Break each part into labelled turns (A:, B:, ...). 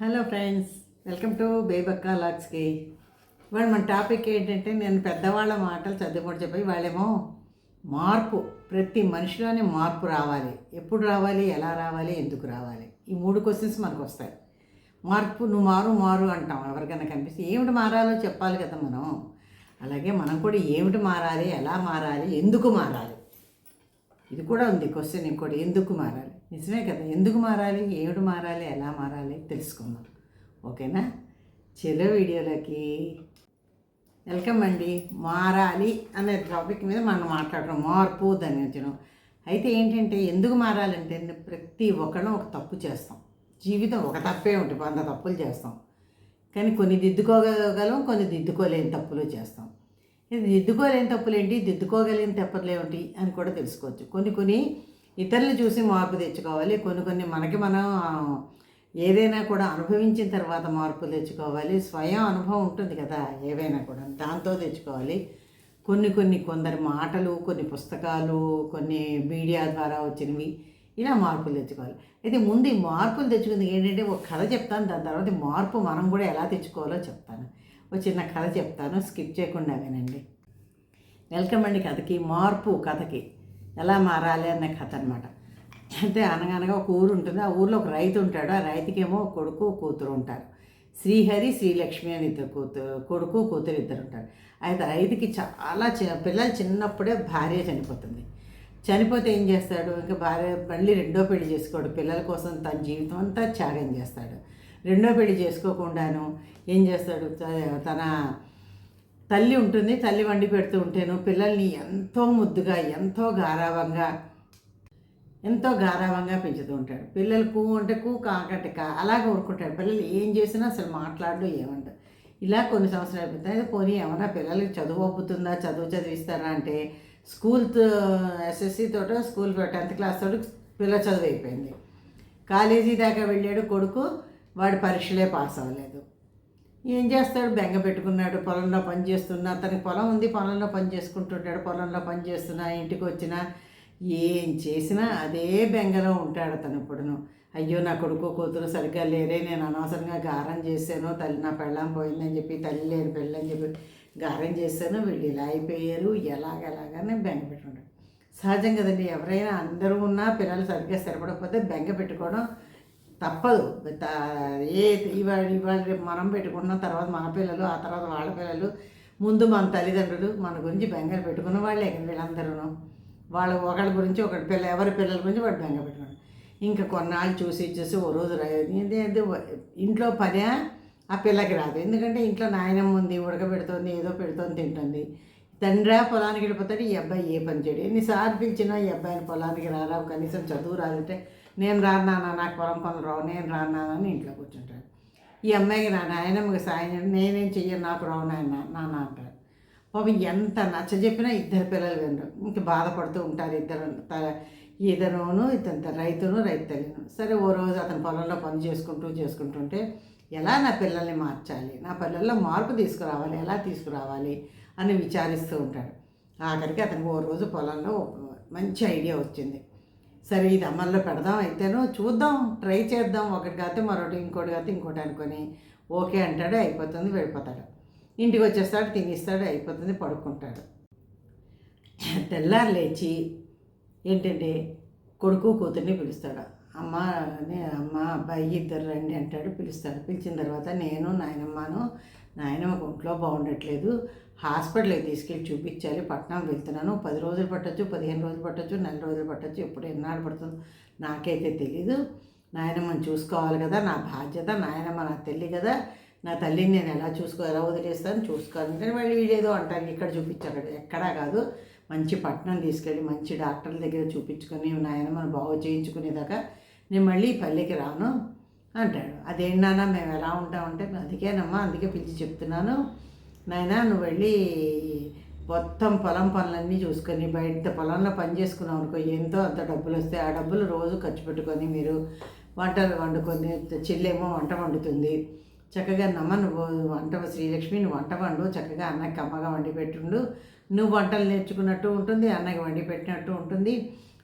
A: Hello friends welcome to Bebakka లాక్స్కి. ఇవాళ మన topic ఏంటంటే నేను పెద్దవాళ్ళ మాటలు చదువుకుంటూ చెప్పి వాళ్ళేమో మార్పు ప్రతి మనిషిలోనే మార్పు రావాలి. ఎప్పుడు రావాలి ఎలా రావాలి ఎందుకు రావాలి? ఈ మూడు క్వశ్చన్స్ మనకు వస్తాయి. మార్పు నువ్వు మారు మారు అంటాం. ఎవరికైనా కనిపిస్తే ఏమిటి మారాలో చెప్పాలి కదా మనం. అలాగే మనం కూడా ఏమిటి మారాలి ఎలా మారాలి ఎందుకు మారాలి? ఇది కూడా ఉంది క్వశ్చన్ ఇంకోటి ఎందుకు మారాలి? నిజమే కదా. ఎందుకు మారాలి? ఏమిటి మారాలి? ఎలా మారాలి? తెలుసుకుందాం. ఓకేనా? చెలో వీడియోలోకి వెల్కమ్ అండి. మారాలి అనే టాపిక్ మీద మనం మాట్లాడడం మార్పు ధన్యించడం అయితే ఏంటంటే ఎందుకు మారాలంటే ప్రతి ఒక్కళ్ళం ఒక తప్పు చేస్తాం. జీవితం ఒక తప్పే ఉంటుంది. వంద తప్పులు చేస్తాం. కానీ కొన్ని దిద్దుకోగలం కొన్ని దిద్దుకోలేని తప్పులు చేస్తాం. ఇది దిద్దుకోలేని తప్పులేంటి? దిద్దుకోగలిగిన తప్పులు ఏమిటి? అని కూడా తెలుసుకోవచ్చు. కొన్ని కొన్ని ఇతరులు చూసి మార్పు తెచ్చుకోవాలి. కొన్ని కొన్ని మనకి మనం ఏదైనా కూడా అనుభవించిన తర్వాత మార్పు తెచ్చుకోవాలి. స్వయం అనుభవం ఉంటుంది కదా ఏవైనా కూడా దాంతో తెచ్చుకోవాలి. కొన్ని కొన్ని కొందరి మాటలు కొన్ని పుస్తకాలు కొన్ని మీడియా ద్వారా వచ్చినవి ఇలా మార్పులు తెచ్చుకోవాలి. అయితే ముందు ఈ మార్పులు తెచ్చుకుంది ఏంటంటే ఒక కథ చెప్తాను. దాని తర్వాత మార్పు మనం కూడా ఎలా తెచ్చుకోవాలో చెప్తాను. ఒక చిన్న కథ చెప్తాను. స్కిప్ చేయకుండా వినండి. వెల్కమ్ అండి కథకి మార్పు కథకి. ఎలా మారాలి అనే కథ అనమాట అయితే అనగనగా ఒక ఊరు ఉంటుంది. ఆ ఊర్లో ఒక రైతు ఉంటాడు. ఆ రైతుకేమో కొడుకు కూతురు ఉంటారు. శ్రీహరి శ్రీలక్ష్మి అని ఇద్దరు కూతురు కొడుకు కూతురు ఇద్దరు ఉంటారు. అయితే రైతుకి చాలా చి పిల్లలు చిన్నప్పుడే భార్య చనిపోతుంది. చనిపోతే ఏం చేస్తాడు? ఇంకా భార్య మళ్ళీ రెండో పెళ్ళి చేసుకోడు. పిల్లల కోసం తన జీవితం అంతా త్యాగం చేస్తాడు. రెండో పెళ్ళి చేసుకోకుండాను ఏం చేస్తాడు? త- తన తల్లి ఉంటుంది తల్లి వండి పెడుతూ ఉంటేను పిల్లల్ని ఎంతో ముద్దుగా ఎంతో గారావంగా ఎంతో గారావంగా పెంచుతూ ఉంటాడు. పిల్లలు కూ అంటే కూ కాకంటే కా అలాగే ఊరుకుంటాడు పిల్లలు ఏం చేసినా అసలు మాట్లాడడం ఏమంటారు ఇలా కొన్ని సంవత్సరాలు అయిపోతాయి. పోనీ ఏమన్నా పిల్లలకి చదువు ఒప్పుతుందా? చదువు చదివిస్తారా అంటే స్కూల్ ఎస్ఎస్సి తోటో స్కూల్ టెన్త్ క్లాస్ తోటి పిల్ల చదువు అయిపోయింది. కాలేజీ దాకా వెళ్ళాడు కొడుకు వాడు పరీక్షలే పాస్ అవ్వలేదు. ఏం చేస్తాడు? బెంగ పెట్టుకున్నాడు పొలంలో పని చేస్తున్నా. అతనికి పొలం ఉంది పొలంలో పని చేసుకుంటుంటాడు పొలంలో పని చేస్తున్నా ఇంటికి వచ్చినా ఏం చేసినా అదే బెంగలో ఉంటాడు అతను ఇప్పుడును. అయ్యో నా కొడుకు కూతురు సరిగ్గా లేరే నేను అనవసరంగా గారం చేశాను తల్లి నా పెళ్ళం పోయిందని చెప్పి తల్లి లేని పెళ్ళని చెప్పి గారం చేశాను వీళ్ళు ఇలా అయిపోయారు ఎలాగెలాగానే బెంగ పెట్టుకుంటాడు. సహజం కదండి ఎవరైనా అందరూ ఉన్నా పిల్లలు సరిగ్గా స్థిరపడకపోతే బెంగ పెట్టుకోవడం తప్పదు. ఏ ఇవాళ ఇవాళ రేపు మనం పెట్టుకున్న తర్వాత మన పిల్లలు ఆ తర్వాత వాళ్ళ పిల్లలు ముందు మన తల్లిదండ్రులు మన గురించి బెంగలు పెట్టుకున్న వాళ్ళే కదా వీళ్ళందరూ వాళ్ళ ఒకళ్ళ గురించి ఒకటి పిల్ల ఎవరి పిల్లల గురించి వాడు బెంగ పెట్టుకున్నాడు ఇంకా కొన్నాళ్ళు చూసి చూసి ఓ రోజు రా- ఇంట్లో పదే ఆ పిల్లకి రాదు. ఎందుకంటే ఇంట్లో నాయనమ్మ ఉంది ఉడకబెడుతోంది ఏదో పెడుతోంది తింటుంది. తండ్రి పొలానికి వెళ్ళిపోతాడు ఈ అబ్బాయి ఏ పని చేయడు. ఎన్నిసార్లు పిలిచినా ఈ అబ్బాయిని పొలానికి రారా కనీసం చదువు రాదంటే నేను రాను నాన్న నాకు పొలం పనులు రావు నేను రాను అని ఇంట్లో కూర్చుంటాడు. ఈ అమ్మాయికి నా నాయనమ్మకి సాయం చేయను, నేనేం చెయ్యను నాకు రావు నాయన నాన్న అంటాడు. పాపం ఎంత నచ్చ చెప్పినా ఇద్దరు పిల్లలు వినరు. ఇంక బాధపడుతూ ఉంటారు ఇద్దరు త- ఇద్దరును ఇతను రైతును రైతు తల్లిను. సరే ఓ రోజు అతను పొలంలో పని చేసుకుంటూ చేసుకుంటుంటే ఎలా నా పిల్లల్ని మార్చాలి? నా పిల్లల్లో మార్పు తీసుకురావాలి ఎలా తీసుకురావాలి అని విచారిస్తూ ఉంటాడు. ఆఖరికి అతనికి ఓ రోజు పొలంలో మంచి ఐడియా వచ్చింది. సరే ఇది అమల్లో పెడదాం అయితేనో చూద్దాం ట్రై చేద్దాం. ఒకటి కాకపోతే మరొకటి ఇంకోటి కాకపోతే ఇంకోటి అనుకొని ఓకే అంటాడు అయిపోతుంది వెళ్ళిపోతాడు. ఇంటికి వచ్చేస్తాడు తినేస్తాడు అయిపోతుంది పడుకుంటాడు. తెల్లారు లేచి ఏంటంటే కొడుకు కూతుర్ని పిలుస్తాడు. అమ్మ అమ్మ అబ్బాయి ఇద్దరు రండి అంటాడు పిలుస్తాడు. పిలిచిన తర్వాత నేను నాయనమ్మను నాయన మాకు ఒంట్లో బాగుండట్లేదు. హాస్పిటల్కి తీసుకెళ్ళి చూపించాలి. పట్నం వెళ్తున్నాను. పది రోజులు పట్టొచ్చు పదిహేను రోజులు పట్టొచ్చు నెల రోజులు పట్టచ్చు. ఎప్పుడు ఎన్నాడు పడుతుందో నాకైతే తెలీదు. నాయనమ్మని చూసుకోవాలి కదా నా బాధ్యత. నాయనమ్మ నా తల్లి కదా. నా తల్లిని నేను ఎలా చూసుకో ఎలా వదిలేస్తాను? చూసుకోవాలంటే మళ్ళీ వీడేదో అంటారు. ఇక్కడ చూపించాలి ఎక్కడా కాదు. మంచి పట్టణం తీసుకెళ్ళి మంచి డాక్టర్ల దగ్గర చూపించుకొని మనం బాగు చేయించుకునేదాకా నేను మళ్ళీ పల్లెకి రాను. అంటాడు. అదేంటన్నా మేము ఎలా ఉంటామంటే అందుకేనమ్మా అందుకే పిలిచి చెప్తున్నాను. నాయనా నువ్వు వెళ్ళి మొత్తం పొలం పనులన్నీ చూసుకొని బయట పొలంలో పని చేసుకున్నావు అనుకో ఎంతో అంత డబ్బులు వస్తాయి. ఆ డబ్బులు రోజు ఖర్చు పెట్టుకొని మీరు వంటలు వండుకొని చెల్లేమో వంట వండుతుంది. చక్కగా నమ్మ నువ్వు వంట శ్రీలక్ష్మి నువ్వు వంట వండు. చక్కగా అన్నకి కమ్మగా వండి పెట్టుండు. నువ్వు వంటలు నేర్చుకున్నట్టు ఉంటుంది అన్నకి వండి పెట్టినట్టు ఉంటుంది.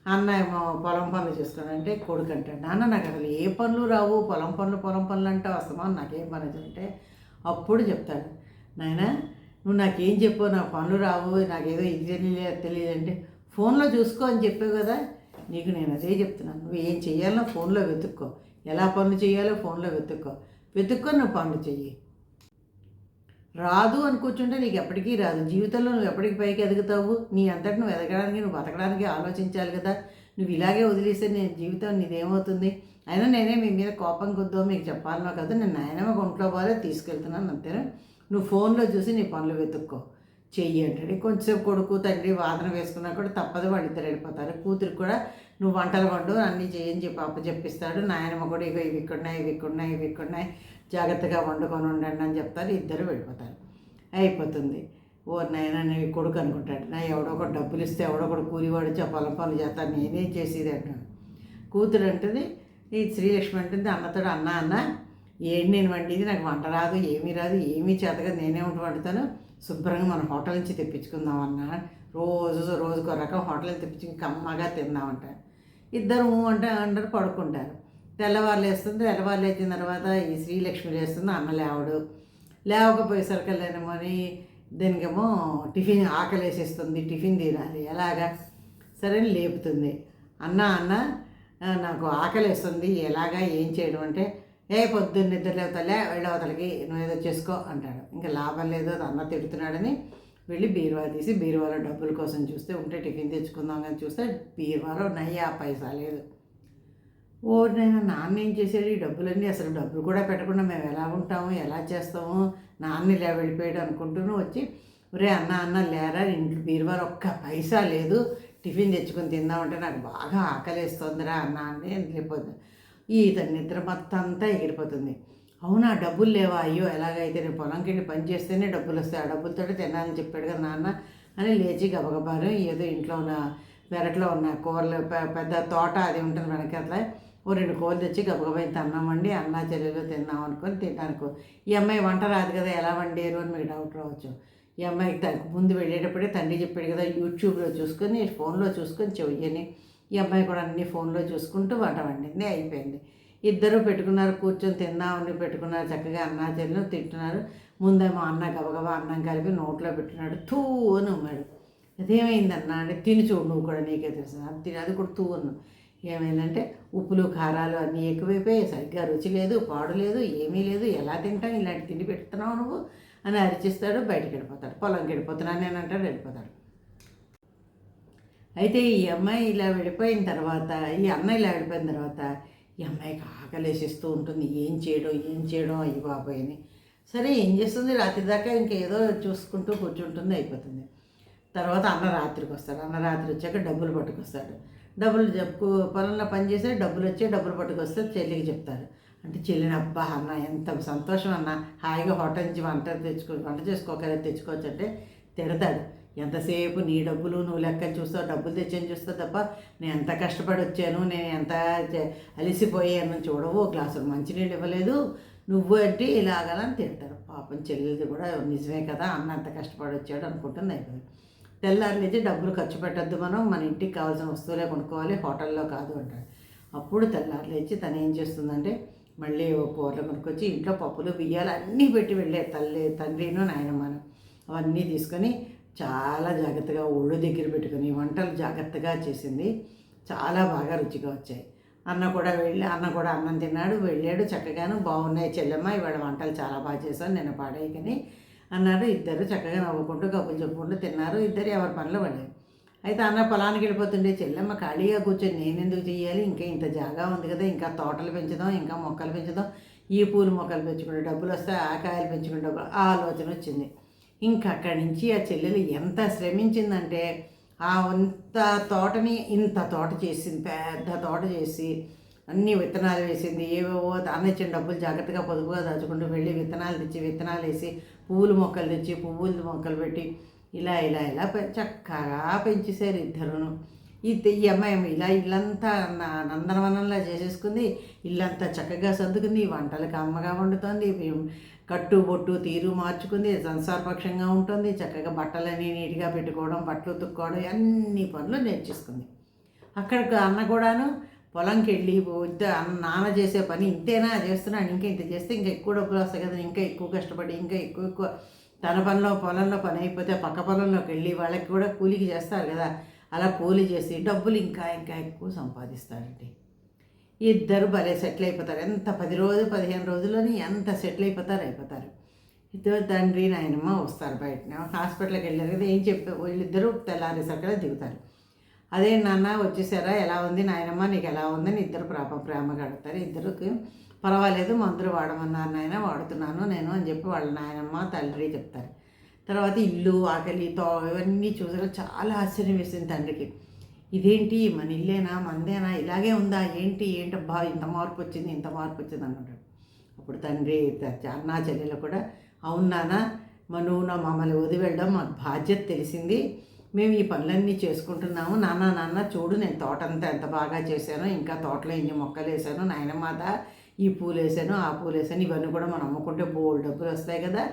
A: అన్న ఏమో పొలం పనులు చేసుకుని అంటే కొడుకు అంటాడు. నాన్న నాకు అసలు ఏ పనులు రావు. పొలం పనులు పొలం పనులు అంటే వస్తామా నాకేం పని అంటే అప్పుడు చెప్తాడు. నాయన నువ్వు నాకేం చెప్పు నా పనులు రావు నాకేదో ఇది తెలియలేదు తెలియదు అంటే ఫోన్లో చూసుకో అని చెప్పావు కదా. నీకు నేను అదే చెప్తున్నాను. నువ్వు ఏం చేయాలో ఫోన్లో వెతుక్కో. ఎలా పనులు చేయాలో ఫోన్లో వెతుక్కో. వెతుక్కో నువ్వు పనులు చెయ్యి. రాదు అని కూర్చుంటే నీకు ఎప్పటికీ రాదు. జీవితంలో నువ్వు ఎప్పటికి పైకి ఎదుగుతావు? నీ అంతటి నువ్వు ఎదగడానికి నువ్వు బతకడానికి ఆలోచించాలి కదా. నువ్వు ఇలాగే వదిలేస్తే నేను జీవితం నీదేమవుతుంది? అయినా నేనే మీ మీద కోపం కొద్దో మీకు చెప్పాలనో కదా నేను నాయనమ్మ ఒంట్లో బాగా తీసుకెళ్తున్నాను అంతేనా? నువ్వు ఫోన్లో చూసి నీ పనులు వెతుక్కో. చెయ్యి అంటాడు కొంచెంసేపు కొడుకు తండ్రి వాదన వేసుకున్నా కూడా తప్పదు వాళ్ళిద్దరు వెళ్ళిపోతారు. కూతురికి కూడా నువ్వు వంటలు వండు అన్నీ చేయని చెప్పి అప్ప చెప్పిస్తాడు నాయనమ్మ కూడా ఇక ఇవి ఇక్కడున్నాయి ఇవి ఇక్కడున్నాయి ఇవి ఇక్కడున్నాయి. జాగ్రత్తగా వండుకొని ఉండండి అని చెప్తారు. ఇద్దరు వెళ్ళిపోతారు. అయిపోతుంది. ఓ నాయన నీ కొడుకు అనుకుంటాడు. నా ఎవడో ఒకటి డబ్బులు ఇస్తే ఎవడో ఒకటి కూలివాడు చే పొలం పనులు చేస్తాను నేనేం చేసేది అంటాను కూతురు అంటుంది ఈ శ్రీలక్ష్మి అంటుంది అన్నతోడు అన్న అన్న ఏంటి నేను వండింది నాకు వంట రాదు ఏమీ రాదు ఏమీ చేతగా నేనే ఉంటూ వండుతాను. శుభ్రంగా మన హోటల్ నుంచి తెప్పించుకుందాం అన్న. రోజు రోజుకో రకం హోటల్ తెప్పించి కమ్మగా తిందామంటారు ఇద్దరు అంటే అంటారు పడుకుంటారు. తెల్లవారు లేస్తుంది తెల్లవారు లేచిన తర్వాత ఈ శ్రీలక్ష్మి లేస్తుంది అన్న లేవడు. లేవకపోయేసరికల్లేనేమో అని దీనికేమో టిఫిన్ ఆకలి వేసేస్తుంది టిఫిన్ తినాలి ఎలాగా? సరే లేపుతుంది. అన్న అన్న నాకు ఆకలి వేస్తుంది ఎలాగా ఏం చేయడం అంటే ఏ పొద్దున్న నిద్ర లేవుతలే వెళ్ళవతలకి నువ్వు ఏదో చేసుకో అంటాడు. ఇంకా లాభం లేదు అది అన్న తిడుతున్నాడని వెళ్ళి బీరువా తీసి బీరువాలో డబ్బుల కోసం చూస్తే ఉంటే టిఫిన్ తెచ్చుకుందాం కానీ చూస్తే బీరువాలో నయ్యా పైసా లేదు. ఓ నేను నాన్న ఏం చేశాడు? ఈ డబ్బులన్నీ అసలు డబ్బులు కూడా పెట్టకుండా మేము ఎలా ఉంటాము? ఎలా చేస్తాము? నాన్న ఇలా వెళ్ళిపోయాడు అనుకుంటూనే వచ్చి ఒరే అన్న అన్న లేరా? ఇంట్లో బీరువారు ఒక్క పైసా లేదు. టిఫిన్ తెచ్చుకొని తిందామంటే నాకు బాగా ఆకలిస్తుందిరా అన్న అని వెళ్ళిపోతుంది ఇతని నిద్ర మొత్తం అంతా ఎగిరిపోతుంది. అవునా? డబ్బులు లేవా? అయ్యో ఎలాగైతే నేను పొలంకి వెళ్ళి పని చేస్తేనే డబ్బులు వస్తాయి. ఆ డబ్బులతో తినాలని చెప్పాడు కదా నాన్న అని లేచి గబగబాను ఏదో ఇంట్లో ఉన్న పెరట్లో ఉన్న కూరలు పెద్ద తోట అది ఉంటుంది వెనకట్ల ఓ రెండు కోళ్ళు తెచ్చి గబగబా ఇంత వండి అన్నా చెల్లెలు తిన్నాం అనుకొని తినడానికి ఈ అమ్మాయి వంట రాదు కదా ఎలా వండారు అని మీకు డౌట్ రావచ్చు. ఈ అమ్మాయికి త- ముందు వెళ్ళేటప్పుడే తండ్రి చెప్పాడు కదా యూట్యూబ్లో చూసుకొని ఫోన్లో చూసుకొని చెయ్యని. ఈ అమ్మాయి కూడా అన్ని ఫోన్లో చూసుకుంటూ వంట వండింది అయిపోయింది. ఇద్దరు పెట్టుకున్నారు కూర్చొని తిందామని పెట్టుకున్నారు చక్కగా అన్నా చెల్లెలు తింటున్నారు. ముందేమో అన్న గబగబా అన్నం కలిపి నోట్లో పెట్టున్నాడు తూ అని ఉమ్మాడు. అదేమైందన్నా అంటే తిని చూడు నువ్వు కూడా నీకే తెలుసు. అది తిని అది కూడా తూ అన్నావు. ఏమైందంటే ఉప్పులు కారాలు అన్నీ ఎక్కువైపోయి సరిగ్గా రుచి లేదు పాడు లేదు ఏమీ లేదు. ఎలా తింటాం? ఇలాంటి తిండి పెడుతున్నావు నువ్వు? అని అరిచిస్తాడు బయటకు వెళ్ళిపోతాడు. పొలంకి వెళ్ళిపోతున్నాను నేను అంటాడు వెళ్ళిపోతాడు. అయితే ఈ అమ్మాయి ఇలా వెళ్ళిపోయిన తర్వాత ఈ అమ్మాయి ఇలా వెళ్ళిపోయిన తర్వాత ఈ అమ్మాయికి ఆకలేసిస్తూ ఉంటుంది. ఏం చేయడం? ఏం చేయడం? అయ్యి బాబోయని సరే ఏం చేస్తుంది? రాత్రి దాకా ఇంకేదో చూసుకుంటూ కూర్చుంటుంది అయిపోతుంది. తర్వాత అన్న రాత్రికి వస్తాడు. అన్న రాత్రి వచ్చాక డబ్బులు పట్టుకొస్తాడు. డబ్బులు చెప్పు పొలంలో పని డబ్బులు వచ్చే డబ్బులు పట్టుకొస్తే చెల్లికి చెప్తారు. అంటే చెల్లిని అబ్బా అన్న ఎంత సంతోషం అన్న. హాయిగా హోటల్ నుంచి వంట తెచ్చుకో వంట చేసుకోకలే తెచ్చుకోవచ్చు అంటే తిడతాడు. ఎంతసేపు నీ డబ్బులు నువ్వు లెక్క చూస్తావు డబ్బులు తెచ్చని చూస్తావు తప్ప నేను ఎంత కష్టపడి వచ్చాను నేను ఎంత అలిసిపోయాను చూడవు గ్లాసులు మంచినీళ్ళు ఇవ్వలేదు. నువ్వు అంటే ఇలాగలని తింటారు పాపం చెల్లెది కూడా నిజమే కదా అన్న అంత కష్టపడి వచ్చాడు అనుకుంటుంది అయిపోయింది తెల్లారి డబ్బులు ఖర్చు పెట్టద్దు మనం మన ఇంటికి కావాల్సిన వస్తువులే కొనుక్కోవాలి హోటల్లో కాదు అంటాడు. అప్పుడు తెల్లారి లేచి తను ఏం చేస్తుందంటే మళ్ళీ పూర్లు కూరలు కొనుక్కొచ్చి ఇంట్లో పప్పులు బియ్యాలు అన్నీ పెట్టి వెళ్ళే తల్లి తండ్రిను నాయనమ్మను అవన్నీ తీసుకొని చాలా జాగ్రత్తగా ఒళ్ళు దగ్గర పెట్టుకొని వంటలు జాగ్రత్తగా చేసింది. చాలా బాగా రుచిగా వచ్చాయి. అన్న కూడా వెళ్ళి అన్న కూడా అన్నం తిన్నాడు వెళ్ళాడు చక్కగాను. బాగున్నాయి చెల్లెమ్మ ఇవాళ వంటలు చాలా బాగా చేశాను నేను పాడేయకని అన్నారు ఇద్దరు చక్కగా నవ్వుకుంటూ కబుర్లు చెప్పుకుంటూ తిన్నారు. ఇద్దరు ఎవరి పనులు పడేది అయితే అన్న పొలానికి వెళ్ళిపోతుండే చెల్లెమ్మ ఖాళీగా కూర్చొని నేను ఎందుకు చేయాలి ఇంకా ఇంత జాగా ఉంది కదా ఇంకా తోటలు పెంచుదాం ఇంకా మొక్కలు పెంచుదాం. ఈ పూలు మొక్కలు పెంచుకునే డబ్బులు వస్తే ఆ కాయలు పెంచుకునే డబ్బులు ఆ ఆలోచన వచ్చింది. ఇంకా అక్కడి నుంచి ఆ చెల్లెలు ఎంత శ్రమించిందంటే ఆ ఇంత తోటని ఇంత తోట చేసింది పెద్ద తోట చేసి అన్ని విత్తనాలు వేసింది. ఏవేవో అన్న ఇచ్చిన డబ్బులు జాగ్రత్తగా పొదుపుగా దాచుకుంటూ వెళ్ళి విత్తనాలు తెచ్చి విత్తనాలు వేసి పువ్వులు మొక్కలు తెచ్చి పువ్వులు మొక్కలు పెట్టి ఇలా ఇలా ఇలా పె- చక్కగా పెంచేశారు ఇద్దరును. ఈ ఈ అమ్మాయి ఏమో ఇలా ఇల్లంతా నా- నందనవనంలా చేసేసుకుంది. ఇల్లంతా చక్కగా సర్దుకుంది. వంటలకు అమ్మగా వండుతోంది. కట్టు బొట్టు తీరు మార్చుకుంది. సంసారపక్షంగా ఉంటుంది. చక్కగా బట్టలన్నీ నీట్గా పెట్టుకోవడం బట్టలు ఉతుక్కోవడం అన్ని పనులు నేర్చేసుకుంది. అక్కడికి అన్న కూడాను పొలంకి వెళ్ళి ఇంత అన్న నాన్న చేసే పని ఇంతేనా? చేస్తున్నాడు ఇంకా ఇంత చేస్తే ఇంకా ఎక్కువ డబ్బులు వస్తాయి కదా ఇంకా ఎక్కువ కష్టపడి ఇంకా ఎక్కువ ఎక్కువ తన పనిలో పొలంలో పని అయిపోతే పక్క పొలంలోకి వెళ్ళి వాళ్ళకి కూడా కూలికి చేస్తారు కదా. అలా కూలి చేసి డబ్బులు ఇంకా ఇంకా ఎక్కువ సంపాదిస్తారండి. ఇద్దరు భలే సెటిల్ అయిపోతారు. ఎంత పది రోజులు పదిహేను రోజుల్లోనే ఎంత సెటిల్ అయిపోతారు అయిపోతారు. ఇద్దరు తండ్రి నాయనమ్మ వస్తారు బయట హాస్పిటల్కి వెళ్ళారు కదా ఏం చెప్పి వీళ్ళిద్దరూ తెల్లారేసరికల్లా దిగుతారు. అదే నాన్న వచ్చేసారా? ఎలా ఉంది నాయనమ్మ? నీకు ఎలా ఉందని ఇద్దరు ప్రేమ ప్రేమగా అడుగుతారు ఇద్దరికి పర్వాలేదు మందులు వాడమన్నారు నాయన వాడుతున్నాను నేను అని చెప్పి వాళ్ళ నాయనమ్మ తండ్రి చెప్తారు. తర్వాత ఇల్లు ఆకలి తో ఇవన్నీ చూసాక చాలా ఆశ్చర్యం వేసింది తండ్రికి. ఇదేంటి? మన ఇల్లేనా? మందేనా? ఇలాగే ఉందా? ఏంటి? ఏంటబ్బా? ఇంత మార్పు వచ్చింది ఇంత మార్పు వచ్చింది అనుకుంటాడు. అప్పుడు తండ్రి త- అన్నా చెల్లెలు కూడా అవును నాన్న మా నువ్వు నా మమ్మల్ని వదిలి వెళ్ళడం మాకు బాధ్యత తెలిసింది. మేము ఈ పనులన్నీ చేసుకుంటున్నాము. నాన్న నాన్న చూడు నేను తోటంతా ఎంత బాగా చేశాను ఇంకా తోటలో ఇన్ని మొక్కలు వేసాను నాయనమాత ఈ పూలు వేసాను ఆ పూలు వేసాను ఇవన్నీ కూడా మనం అమ్ముకుంటే బోల్డ్ డబ్బులు వస్తాయి కదా.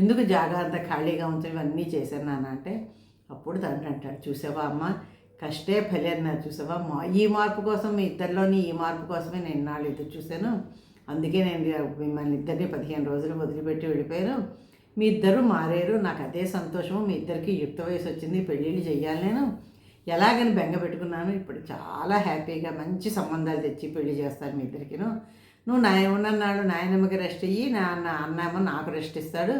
A: ఎందుకు జాగ్రత్త ఖాళీగా ఉంచడం? ఇవన్నీ చేశాను నాన్న అంటే అప్పుడు తండ్రి అంటాడు చూసావా అమ్మ కష్టే ఫలి అన్నారు చూసావా? మా ఈ మార్పు కోసం మీ ఇద్దరిలోని ఈ మార్పు కోసమే నేను ఇన్నాళ్ళు ఎదురు చూశాను. అందుకే నేను మిమ్మల్ని ఇద్దరిని పదిహేను రోజులు వదిలిపెట్టి వెళ్ళిపోయాను. మీ ఇద్దరు మారారు. నాకు అదే సంతోషము. మీ ఇద్దరికి యుక్త వయసు వచ్చింది. పెళ్ళిళ్ళు చెయ్యాలి నేను. ఎలాగని బెంగ పెట్టుకున్నాను. ఇప్పుడు చాలా హ్యాపీగా మంచి సంబంధాలు తెచ్చి పెళ్ళి చేస్తాను మీ ఇద్దరికిను. నువ్వు నాయ ఉన్నన్నాడు నాయనమ్మకి రెస్ట్ ఇయ్యి. నా అన్న అన్నేమో నాకు రెస్ట్ ఇస్తాడు.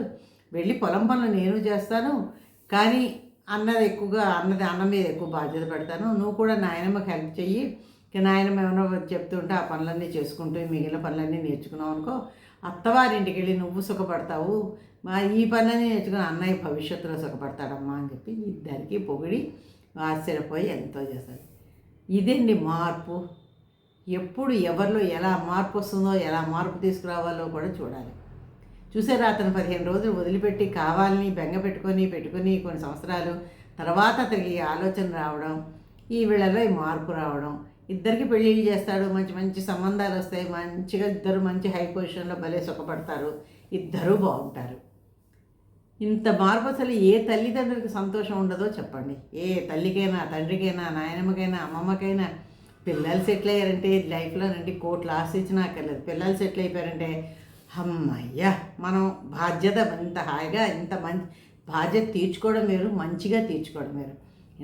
A: వెళ్ళి పొలం పనులు నేను చేస్తాను. కానీ అన్నది ఎక్కువగా అన్నది అన్న మీద ఎక్కువ బాధ్యత పెడతాను. నువ్వు కూడా నాయనమ్మకి హెల్ప్ చెయ్యి. నాయనమ్మ ఏమైనా చెప్తుంటే ఆ పనులన్నీ చేసుకుంటూ మిగిలిన పనులన్నీ నేర్చుకున్నావు అనుకో అత్తవారింటికి వెళ్ళి నువ్వు సుఖపడతావు. మా ఈ పనులన్నీ నేర్చుకుని అన్నయ్య భవిష్యత్తులో సుఖపడతాడమ్మా అని చెప్పి ఇద్దరికి పొగిడి ఆశ్చర్యపోయి ఎంతో చేస్తారు ఇదండి మార్పు? ఎప్పుడు ఎవరిలో ఎలా మార్పు వస్తుందో ఎలా మార్పు తీసుకురావాలో కూడా చూడాలి. చూసారా అతను పదిహేను రోజులు వదిలిపెట్టి కావాలని బెంగ పెట్టుకొని పెట్టుకుని కొన్ని సంవత్సరాలు తర్వాత అతనికి ఆలోచన రావడం ఈ వీళ్ళలో ఈ మార్పు రావడం ఇద్దరికి పెళ్ళిళ్ళు చేస్తాడు మంచి మంచి సంబంధాలు వస్తాయి మంచిగా ఇద్దరు మంచి హై పొజిషన్లో భలే సుఖపడతారు ఇద్దరూ బాగుంటారు. ఇంత మార్పు అసలు ఏ తల్లిదండ్రులకు సంతోషం ఉండదో చెప్పండి. ఏ తల్లికైనా తండ్రికైనా నాయనమ్మకైనా అమ్మమ్మకైనా పిల్లలు సెటిల్ అయ్యారంటే లైఫ్లోనండి కోట్లు ఆశించినా అక్కర్లేదు. పిల్లలు సెటిల్ అయిపోయారంటే అమ్మయ్యా మనం బాధ్యత ఇంత హాయిగా ఇంత మంచి బాధ్యత తీర్చుకోవడం వేరు మంచిగా తీర్చుకోవడం వేరు.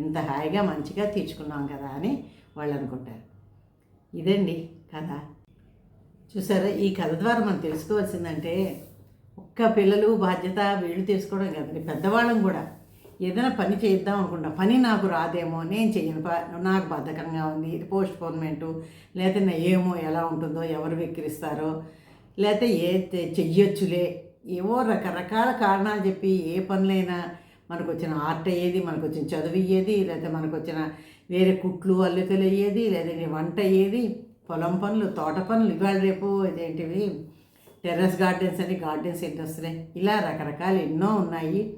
A: ఇంత హాయిగా మంచిగా తీర్చుకున్నాం కదా అని వాళ్ళు అనుకుంటారు ఇదండి కథ. చూసారా ఈ కథ ద్వారా మనం తెలుసుకోవాల్సిందంటే ఒక్క పిల్లలు బాధ్యత వీళ్ళు తీసుకోవడం కదండి పెద్దవాళ్ళం కూడా. ఏదైనా పని చేద్దాం అనుకుంటా. పని నాకు రాదేమో నేను చేయను నాకు బద్ధకంగా ఉంది ఇది పోస్ట్ పోన్మెంటు లేకపోతే నా ఏమో ఎలా ఉంటుందో ఎవరు వెక్కిరిస్తారో లేకపోతే ఏ చెయ్యొచ్చులే ఏవో రకరకాల కారణాలు చెప్పి ఏ పనులైనా మనకు వచ్చిన ఆర్ట్ అయ్యేది మనకు వచ్చిన చదువు ఇయ్యేది లేకపోతే మనకు వచ్చిన వేరే కుట్లు అల్లికలు అయ్యేది లేదంటే వంట అయ్యేది పొలం పనులు తోట పనులు. ఇవాళ రేపు ఇదేంటివి? టెర్రస్ గార్డెన్స్ అని గార్డెన్స్ ఏంటి వస్తున్నాయి ఇలా రకరకాలు ఎన్నో ఉన్నాయి.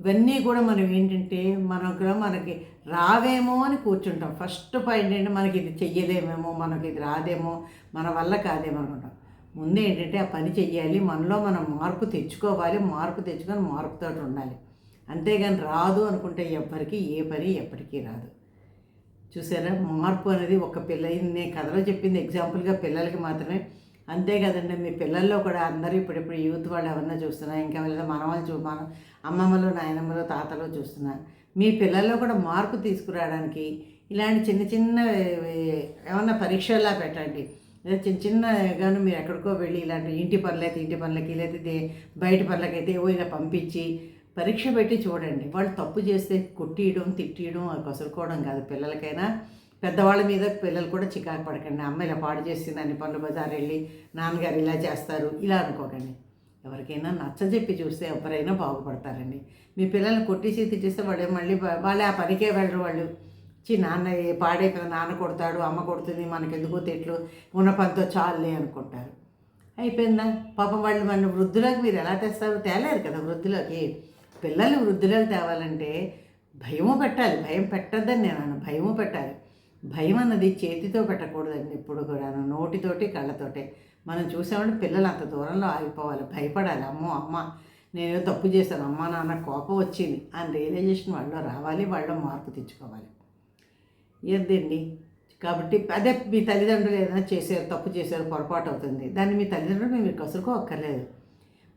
A: ఇవన్నీ కూడా మనం ఏంటంటే మనం కూడా మనకి రావేమో అని కూర్చుంటాం. ఫస్ట్ పాయింట్ ఏంటంటే మనకి ఇది చెయ్యలేమేమో మనకి ఇది రాదేమో మన వల్ల కాదేమో అనుకుంటాం. ముందు ఏంటంటే ఆ పని చెయ్యాలి. మనలో మనం మార్పు తెచ్చుకోవాలి. మార్పు తెచ్చుకొని మార్పుతో ఉండాలి. అంతేగాని రాదు అనుకుంటే ఎవ్వరికీ ఏ పని ఎప్పటికీ రాదు. చూసారా? మార్పు అనేది ఒక పిల్ల నేను కథలో చెప్పింది ఎగ్జాంపుల్గా పిల్లలకి మాత్రమే. అంతే కదండి మీ పిల్లల్లో కూడా అందరూ ఇప్పుడు ఇప్పుడు యూత్ వాళ్ళు ఎవరన్నా చూస్తున్నారు? ఇంకా లేదా మన వాళ్ళు చూ మన అమ్మమ్మలు నాయనమ్మలు తాతలు చూస్తున్నారు. మీ పిల్లల్లో కూడా మార్పు తీసుకురావడానికి ఇలాంటి చిన్న చిన్న ఏమన్నా పరీక్షల్లా పెట్టండి. లేదా చిన్న చిన్నగాను మీరు ఎక్కడికో వెళ్ళి ఇలాంటి ఇంటి పనులైతే ఇంటి పనులకి లేకపోతే బయట పనులకైతే ఏవో ఇలా పంపించి పరీక్ష పెట్టి చూడండి. వాళ్ళు తప్పు చేస్తే కొట్టియడం తిట్టియడం అది కసురుకోవడం కాదు. పిల్లలకైనా పెద్దవాళ్ళ మీద పిల్లలు కూడా చికాకు పడకండి. అమ్మ ఇలా పాడు చేసింది అని పండు బజార్ వెళ్ళి నాన్నగారు ఇలా చేస్తారు ఇలా అనుకోకండి. ఎవరికైనా నచ్చజెప్పి చూస్తే ఎవరైనా బాగుపడతారండి. మీ పిల్లల్ని కొట్టేసి తిట్టేస్తే వాళ్ళు మళ్ళీ వాళ్ళే ఆ పనికే వెళ్ళరు వాళ్ళు. చి నాన్న పాడే కదా నాన్న కొడతాడు అమ్మ కొడుతుంది మనకెందుకో తిట్లు ఉన్న పనితో చాలులే అనుకుంటారు. అయిపోయిందా? పాపం వాళ్ళు మన వృద్ధులకు మీరు ఎలా తెస్తారు? తేలేరు కదా వృద్ధులకి. పిల్లల్ని వృద్ధులకు తేవాలంటే భయము పెట్టాలి. భయం పెట్టద్దని నేను అన్నాను భయము పెట్టాలి. భయం అన్నది చేతితో పెట్టకూడదండి ఎప్పుడు కూడా నోటితోటి కళ్ళతోటే. మనం చూసామంటే పిల్లలు అంత దూరంలో ఆగిపోవాలి భయపడాలి. అమ్మో అమ్మ నేను తప్పు చేశాను అమ్మ నాన్న కోపం వచ్చింది అని రియలైజేషన్ వాళ్ళు రావాలి వాళ్ళు మార్పు తెచ్చుకోవాలి. ఇదండి కాబట్టి అదే మీ తల్లిదండ్రులు ఏదైనా చేశారు తప్పు చేశారు పొరపాటు అవుతుంది. దాన్ని మీ తల్లిదండ్రులు మీరు కసురుకో అక్కర్లేదు.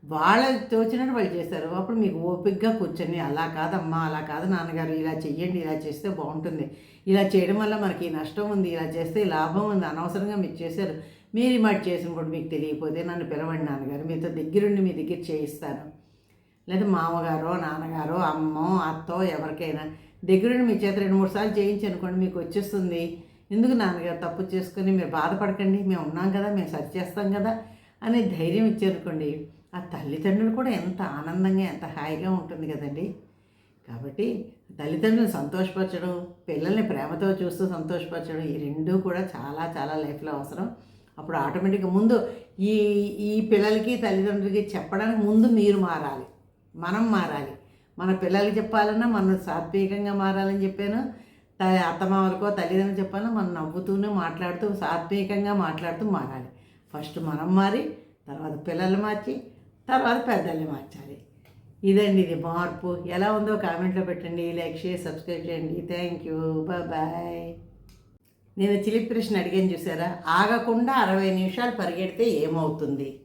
A: వాళ్ళకి తోచినట్టు వాళ్ళు చేస్తారు. అప్పుడు మీకు ఓపికగా కూర్చొని అలా కాదమ్మా అలా కాదు నాన్నగారు ఇలా చెయ్యండి ఇలా చేస్తే బాగుంటుంది. ఇలా చేయడం వల్ల మనకి నష్టం ఉంది ఇలా చేస్తే లాభం ఉంది అనవసరంగా మీరు చేశారు. మీరు మాట చేసినప్పుడు మీకు తెలియకపోతే నన్ను పిలవండి నాన్నగారు మీతో దగ్గరుండి మీ దగ్గర చేయిస్తాను. లేదా మామగారో నాన్నగారో అమ్మో అత్తో ఎవరికైనా దగ్గరుండి మీ చేత రెండు మూడు సార్లు చేయించి అనుకోండి మీకు వచ్చేస్తుంది. ఎందుకు నాన్నగారు తప్పు చేసుకొని మీరు బాధపడకండి మేము ఉన్నాం కదా మేము సరి చేస్తాం కదా అని ధైర్యం ఇచ్చారనుకోండి. ఆ తల్లిదండ్రులు కూడా ఎంత ఆనందంగా ఎంత హాయిగా ఉంటుంది కదండి. కాబట్టి తల్లిదండ్రులను సంతోషపరచడం పిల్లల్ని ప్రేమతో చూస్తూ సంతోషపరచడం ఈ రెండూ కూడా చాలా చాలా లైఫ్లో అవసరం. అప్పుడు ఆటోమేటిక్గా ముందు ఈ ఈ పిల్లలకి తల్లిదండ్రులకి చెప్పడానికి ముందు మీరు మారాలి. మనం మారాలి. మన పిల్లలకి చెప్పాలన్నా మనం సాత్వికంగా మారాలని చెప్పాను. త అత్తమామలకో తల్లిదండ్రులు చెప్పాలన్నా మనం నవ్వుతూనే మాట్లాడుతూ సాత్వికంగా మాట్లాడుతూ మారాలి. ఫస్ట్ మనం మారి తర్వాత పిల్లలు మార్చి తర్వాత పెద్దల్ని మార్చాలి. ఇదండి ఇది మార్పు. ఎలా ఉందో కామెంట్లో పెట్టండి. లైక్ షేర్ సబ్స్క్రైబ్ చేయండి. Thank you. బాయ్. నేను చిలిపి ప్రశ్న అడిగాను చూసారా? ఆగకుండా అరవై నిమిషాలు పరిగెడితే ఏమవుతుంది?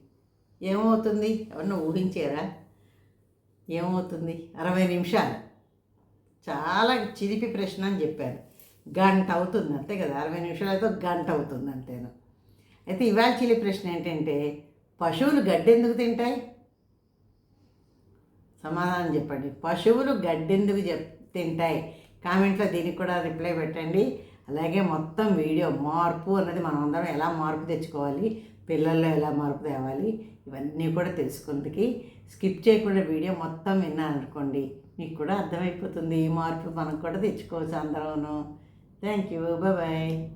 A: ఏమవుతుంది? ఎవరన్నా ఊహించారా? ఏమవుతుంది? అరవై నిమిషాలు. చాలా చిలిపి ప్రశ్న అని చెప్పాను. గంట అవుతుంది అంతే కదా? అరవై నిమిషాలతో గంట అవుతుంది అంతేను. అయితే ఇవాళ చిలి ప్రశ్న ఏంటంటే పశువులు గడ్డి ఎందుకు తింటాయి? సమాధానం చెప్పండి. పశువులు గడ్డెందుకు చెప్ తింటాయి? కామెంట్లో దీనికి కూడా రిప్లై పెట్టండి. అలాగే మొత్తం వీడియో మార్పు అన్నది మనం అందరం ఎలా మార్పు తెచ్చుకోవాలి? పిల్లల్లో ఎలా మార్పు తేవాలి? ఇవన్నీ కూడా తెలుసుకుందుకి స్కిప్ చేయకుండా వీడియో మొత్తం విన్నారనుకోండి మీకు కూడా అర్థమైపోతుంది. ఈ మార్పు మనం కూడా తెచ్చుకోవచ్చు అందరూను. Thank you. బాయ్.